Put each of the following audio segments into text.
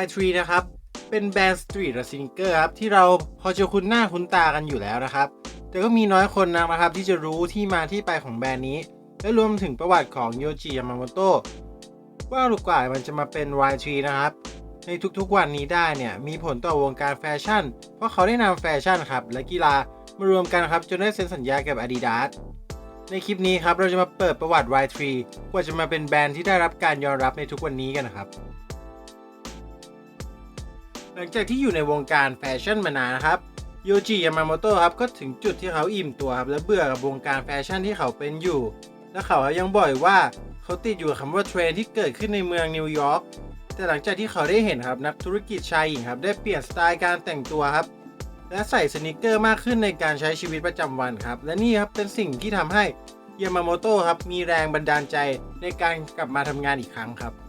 Y3 นะครับ เป็นแบรนด์สตรีทและซิงเกอร์ครับ ที่เราพอจะคุ้นหน้าคุ้นตากันอยู่แล้วนะครับ แต่ก็มีน้อยคนนะครับ ที่จะรู้ที่มาที่ไปของแบรนด์นี้ และรวมถึงประวัติของโยจิยามาโมโตะว่าลูกกว่ามันจะมาเป็น Y3 นะครับ ในทุกๆวันนี้ได้เนี่ย มีผลต่อวงการแฟชั่น เพราะเขาได้นำแฟชั่นครับ และกีฬามารวมกันครับจนได้เซ็นสัญญากับ Adidas ในคลิปนี้ครับเราจะมาเปิดประวัติ Y3 กว่าจะมาเป็นแบรนด์ที่ได้รับการยอมรับในทุกวันนี้กันนะครับ หลังจากที่อยู่ในวงการแฟชั่นมานานนะครับโยจิยามาโมโตะครับก็ถึงจุดที่เขาอิ่มตัวครับและเบื่อกับวงการแฟชั่นที่เขาเป็นอยู่ และเขายังบ่อยว่าเขาติดอยู่กับคำว่าเทรนด์ที่เกิดขึ้นในเมืองนิวยอร์กแต่หลังจากที่เขาได้เห็นครับนักธุรกิจชายหญิงครับได้เปลี่ยนสไตล์การแต่งตัวครับและใส่สนิเกอร์มากขึ้นในการใช้ชีวิตประจำวันครับ และนี่ครับเป็นสิ่งที่ทำให้ยามาโมโตะครับมีแรงบันดาลใจในการกลับมาทำงานอีกครั้งครับ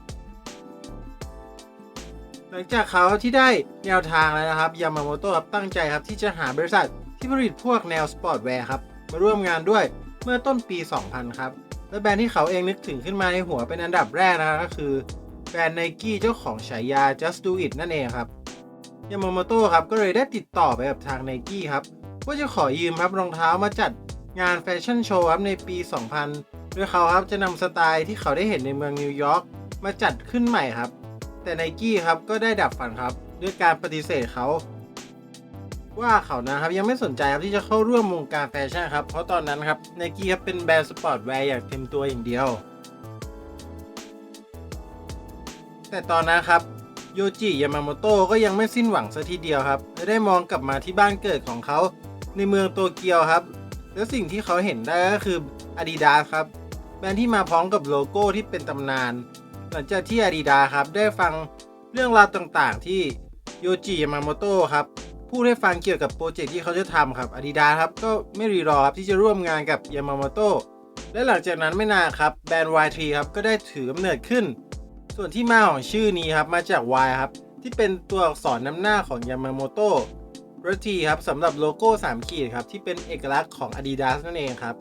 หลังจากเขาที่ได้แนวทางแล้วนะครับยามาโมโตะครับตั้งใจครับที่จะหาบริษัทที่ผลิตพวกแนวสปอร์ตแวร์ครับมาร่วมงานด้วยเมื่อต้นปี 2000 ครับและแบรนด์ที่เขาเองนึกถึงขึ้นมาในหัวเป็นอันดับแรกนะครับก็คือแบรนด์ไนกี้เจ้าของฉายา Just Do It นั่นเองครับยามาโมโตะครับก็เลยได้ติดต่อไปกับทางไนกี้ครับว่าจะขอยืมครับรองเท้ามาจัดงานแฟชั่นโชว์ครับในปี 2000 โดยเขาครับจะนำสไตล์ที่เขาได้เห็นในเมืองนิวยอร์กมาจัดขึ้นใหม่ครับ แต่ไนกี้ครับก็ได้ดับฝันครับ ด้วยการปฏิเสธเขา ว่าเขานะครับยังไม่สนใจครับที่จะเข้าร่วมวงการแฟชั่นครับ เพราะตอนนั้นครับไนกี้ครับเป็นแบรนด์สปอร์ตแวร์อย่างเต็มตัวอย่างเดียว แต่ตอนนั้นครับโยจิยามาโมโตะก็ยังไม่สิ้นหวังซะทีเดียวครับและได้มองกลับมาที่บ้านเกิดของเขาในเมืองโตเกียวครับ และสิ่งที่เขาเห็นได้ก็คือ Adidas ครับ แบรนด์ที่มาพร้อมกับโลโก้ที่เป็นตำนาน หลังจากที่ Adidas ครับได้ฟังเรื่องราวต่างๆ ที่โยจิยามาโมโตะครับพูดให้ฟังเกี่ยวกับโปรเจกต์ที่เขาจะทำครับ Adidas ครับก็ไม่รีรอครับที่จะร่วมงานกับยามาโมโตะและหลังจากนั้นไม่นานครับแบรนด์ Y3 ครับก็ได้ถือกำเนิดขึ้น ส่วนที่มาของชื่อนี้ครับมาจาก Y ครับที่เป็นตัวอักษรนำหน้าของยามาโมโตะรทีครับสำหรับโลโก้3ขีดครับที่เป็นเอกลักษณ์ของ Adidas นั่นเองครับ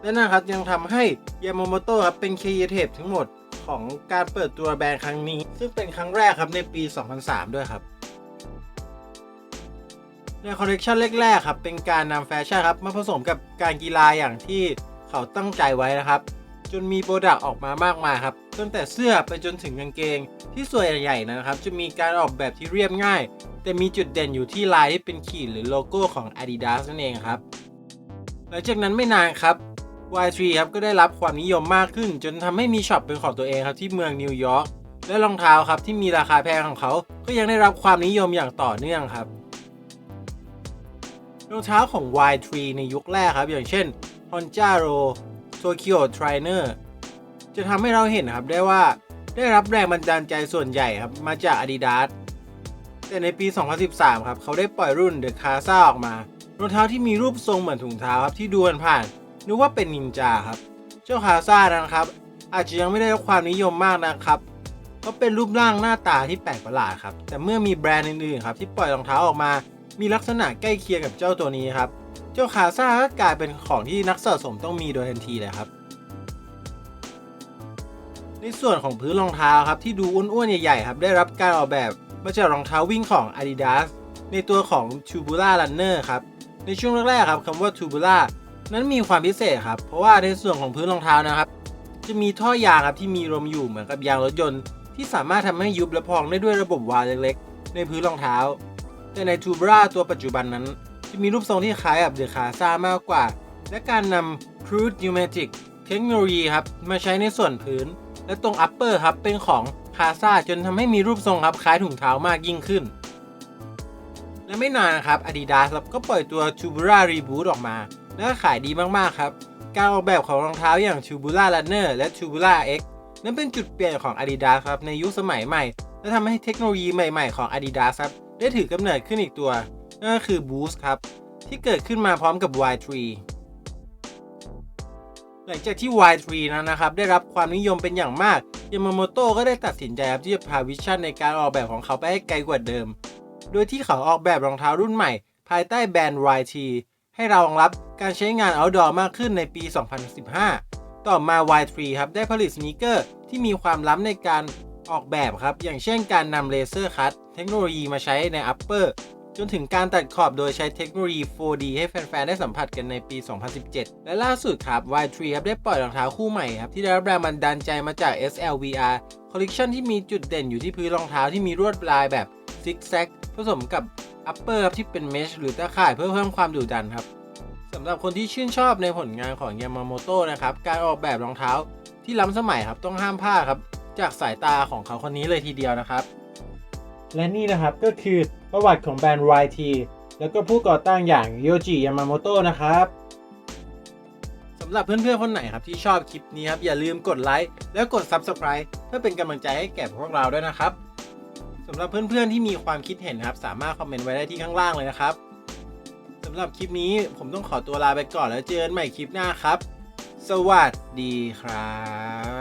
และนะครับยังทำให้ยามาโมโตะครับเป็นครีเอทีฟทั้งหมด ของการเปิดตัวแบรนด์ครั้งนี้ ซึ่งเป็นครั้งแรกครับในปี 2003 ด้วยครับในคอลเลกชันแรกๆครับเป็นการนำแฟชั่นครับมาผสมกับการกีฬาอย่างที่เขาตั้งใจไว้นะครับ จนมีโปรดักต์ออกมามากมายครับตั้งแต่เสื้อไปจนถึงกางเกง ที่ส่วนใหญ่ๆนะครับ จะมีการออกแบบที่เรียบง่าย แต่มีจุดเด่นอยู่ที่ลายที่เป็นขีดหรือโลโก้ของ Adidas นั่นเองครับ หลังจากนั้นไม่นานครับ Y3 ครับก็ได้รับความนิยมมากขึ้น จนทำให้มีช็อปเป็นของตัวเองครับที่เมืองนิวยอร์กและรองเท้าครับที่มีราคาแพงของเขา ก็ยังได้รับความนิยมอย่างต่อเนื่องครับรองเท้าของ Y3 ในยุคแรกครับ อย่างเช่น Honjaro Tokyo Trainer จะทำให้เราเห็นครับได้ว่าได้รับแรงบันดาลใจส่วนใหญ่ครับ มาจาก Adidas แต่ในปี 2013 ครับ เขาได้ปล่อยรุ่น The Casa ออกมารองเท้าที่มีรูปทรงเหมือนถุงเท้าครับ ที่ดูผ่าน นึกว่าเป็นนินจาครับ เจ้าคาซ่านะครับ อาจจะยังไม่ได้รับความนิยมมากนะครับเพราะเป็นรูปร่างหน้าตาที่แปลกประหลาดครับ แต่เมื่อมีแบรนด์อื่นๆครับที่ปล่อยรองเท้าออกมา มีลักษณะใกล้เคียงกับเจ้าตัวนี้ครับ เจ้าคาซ่าก็กลายเป็นของที่นักสะสมต้องมีโดยทันทีเลยครับ ในส่วนของพื้นรองเท้าครับที่ดูอ้วนๆใหญ่ๆครับได้รับการออกแบบมาจากรองเท้าวิ่งของ Adidas ในตัวของ Tubular Runner ครับ ในช่วงแรกๆครับคำว่า Tubular นั้นมีความพิเศษครับ เพราะว่าในส่วนของพื้นรองเท้านะครับ จะมีท่อยางครับที่มีลมอยู่เหมือนกับยางรถยนต์ ที่สามารถทำให้ยุบและพองได้ด้วยระบบวาล์วเล็กๆ ในพื้นรองเท้า แต่ใน Tubular ตัวปัจจุบันนั้น จะมีรูปทรงที่คล้ายกับเดอะคาซ่ามากกว่า และการนำ Crude Pneumatic เทคโนโลยีครับมาใช้ในส่วนพื้น และตรง upper ครับเป็นของคาซ่าจนทำให้มีรูปทรงครับคล้ายถุงเท้ามากยิ่งขึ้น และไม่นานครับ Adidas ครับก็ปล่อยตัว Tubular Reboot ออกมา และขายดีมากๆครับ การออกแบบของรองเท้าอย่าง t u b u l a Runner และ t u b u l a X นั้นเป็นจุดเปลี่ยนของ Adidas ครับในยุคสมัยใหม่ และทำให้เทคโนโลยีใหม่ๆของ Adidas ครับได้ถือกำเนิดขึ้นอีกตัว นั่นก็คือ Boost ครับ ที่เกิดขึ้นมาพร้อมกับ Y3 หลังจากที่ Y3 นั้นนะครับ ได้รับความนิยมเป็นอย่างมากยามาโมโตก็ได้ตัดสินใจครับที่จะพาวิชั่นในการออกแบบของเขาไปให้ไกลกว่าเดิม โดยที่เขาออกแบบรองเท้ารุ่นใหม่ ภายใต้แบรนด์ YT ให้เรารองรับการใช้งาน outdoor มากขึ้นในปี 2015 ต่อมา Y3 ครับได้ผลิตสนีกเกอร์ที่มีความล้ำในการออกแบบครับ อย่างเช่นการนำเลเซอร์คัตเทคโนโลยีมาใช้ใน Upper จนถึงการตัดขอบโดยใช้เทคโนโลยี 4D ให้แฟน ๆ ได้สัมผัสกันในปี 2017 และล่าสุดครับ Y3 ครับได้ปล่อยรองเท้าคู่ใหม่ครับ ที่ได้รับแรงบันดาลใจมาจาก SLVR คอลเลกชันที่มีจุดเด่นอยู่ที่พื้นรองเท้าที่มีลวดลายแบบซิกแซกผสมกับ Upper ครับที่เป็นเมชหรือตะข่ายเพื่อเพิ่มความดุดันครับสำหรับคนที่ชื่นชอบในผลงานของยามาโมโตะนะครับการออกแบบรองเท้าที่ล้ำสมัยครับต้องห้ามพลาดครับ จากสายตาของเขาคนนี้เลยทีเดียวนะครับ และนี่นะครับก็คือประวัติของแบรนด์ YT แล้วก็ผู้ก่อตั้งอย่างโยจิยามาโมโตะนะครับสำหรับเพื่อนๆคนไหนครับที่ชอบคลิปนี้ครับอย่าลืมกดไลค์แล้วกด Subscribe เพื่อเป็นกำลังใจให้แก่พวกเราด้วยนะครับ สำหรับเพื่อนๆที่มีความคิดเห็นครับ สามารถคอมเมนต์ไว้ได้ที่ข้างล่างเลยนะครับสำหรับคลิปนี้ผมต้องขอตัวลาไปก่อนแล้วเจอกันใหม่คลิปหน้าครับ สวัสดีครับ